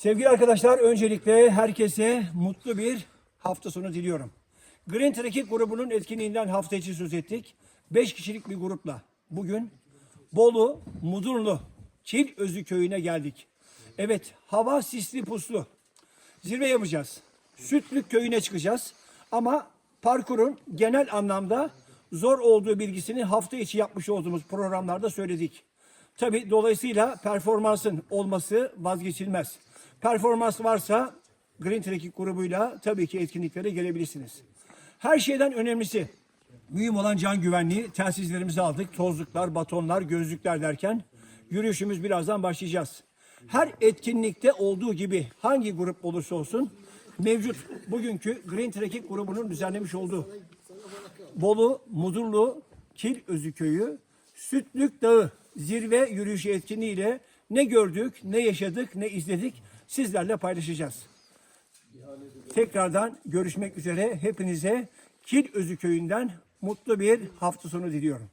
Sevgili arkadaşlar öncelikle herkese mutlu bir hafta sonu diliyorum. Green Trekking grubunun etkinliğinden hafta içi söz ettik. 5 kişilik bir grupla bugün Bolu, Mudurnu, Çil Özü köyüne geldik. Evet hava sisli puslu. Zirve yapacağız. Sütlük köyüne çıkacağız. Ama parkurun genel anlamda zor olduğu bilgisini hafta içi yapmış olduğumuz programlarda söyledik. Tabi dolayısıyla performansın olması vazgeçilmez. Performans varsa Green Trekking grubuyla tabii ki etkinliklere gelebilirsiniz. Her şeyden önemlisi mühim olan can güvenliği. Telsizlerimizi aldık. Tozluklar, batonlar, gözlükler derken yürüyüşümüz birazdan başlayacağız. Her etkinlikte olduğu gibi hangi grup olursa olsun mevcut bugünkü Green Trekking grubunun düzenlemiş olduğu Bolu, Mudurlu, Kil Özü Köyü, Sütlük Dağı zirve yürüyüşü etkinliğiyle ne gördük, ne yaşadık, ne izledik sizlerle paylaşacağız. Tekrardan görüşmek üzere hepinize Kil Özü Köyü'nden mutlu bir hafta sonu diliyorum.